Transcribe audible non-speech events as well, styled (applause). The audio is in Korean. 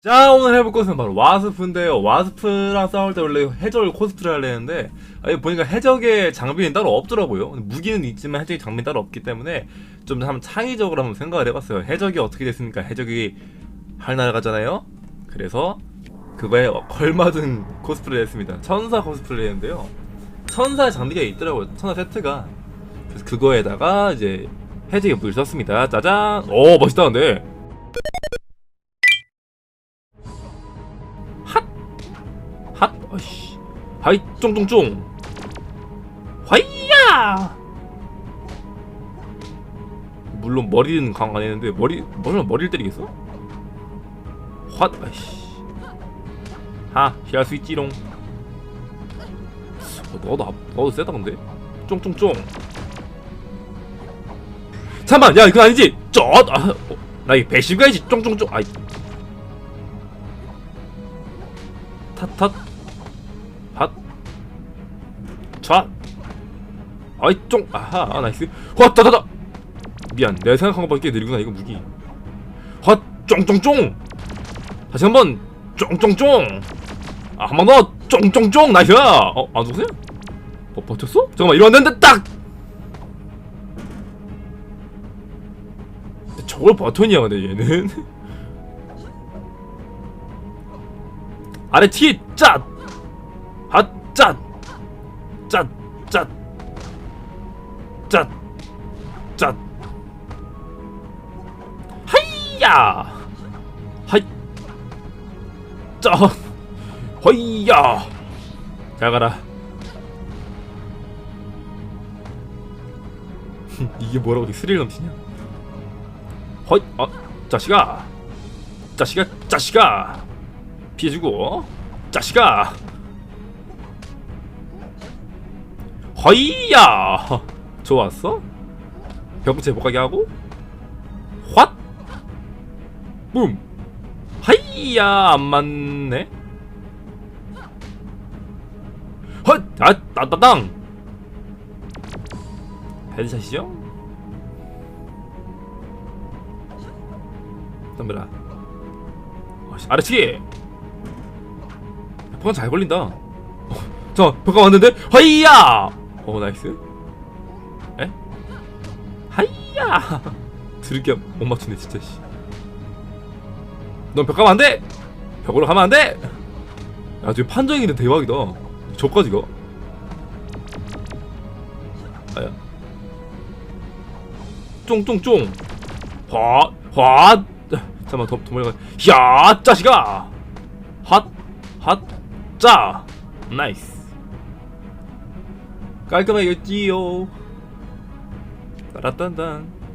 자 오늘 해볼 것은 바로 와스프인데요. 와스프랑 싸울 때 원래 해적 코스프레 하려 했는데 아니 보니까 해적의 장비는 따로 없더라고요. 무기는 있지만 해적의 장비는 따로 없기 때문에 좀 한번 창의적으로 한번 생각을 해봤어요. 해적이 어떻게 됐습니까? 해적이 할 날아가잖아요? 그래서 그거에 걸맞은 코스프레를 했습니다. 천사 코스프레를 했는데요. 천사 장비가 있더라고요. 천사 세트가. 그래서 그거에다가 이제 해적의 무기를 썼습니다. 짜잔! 오 멋있다 근데 핫 어이씨. 하이 쫑쫑쫑. 화이야! 물론 머리는 강안 했는데 머리 머리는 머리를 때리겠어? 핫 아이씨. 하 피할 수 있지롱. 어, 너도 앞- 너도 세다 근데? 쫑쫑쫑. 잠만 야 이거 아니지. 쩌나 이 배신 가야지 쫑쫑쫑. 아이 탓탓 핫 자. 아이 쫑. 아하 아, 나이스. 헛다다다. 미안 내가 생각한 꽤 느리구나 이거 무기. 헛 쫑쫑쫑. 다시 한번. 쫑쫑쫑. 아 한 번 더. 쫑쫑쫑. 나이스. 어안 죽었어요? 버, 버텼어? 잠깐만 이러는데 딱! 저걸 버튼이야 근데 얘는 (laughs) 아래 티 짠! 핫 짠! 짠! 짠! 짠! 짠! 하이야! 하이! 짠! 허이야! 잘 가라. (laughs) 이게 뭐라고 이렇게 스릴 넘치냐? 허이! 아! 자식아! 자식아! 자식아! 피해주고. 자식아. 허이야. 좋았어? 병체 못 가게 하고. 왓 붐! 하이야 안 맞네. 헛! 아! 따따땅 헤드샷이죠? 덤벼라. 어씨, 아래치기 벽감 잘 걸린다. 어, 저 벽감 왔는데 하이야. 어 나이스. 에? 하이야. (laughs) 드럽게 못 맞추네 진짜. 씨. 넌 벽감 안 돼. 벽으로 가면 안 돼. 야 지금 판정인데 대박이다. 저까지 가. 아야. 쫑쫑쫑. 화, 화. 잠깐만 더 도망가. 야, 자식아. 핫, 핫, 짜. 나이스. 깔끔하게 였지요. 따라딴딴.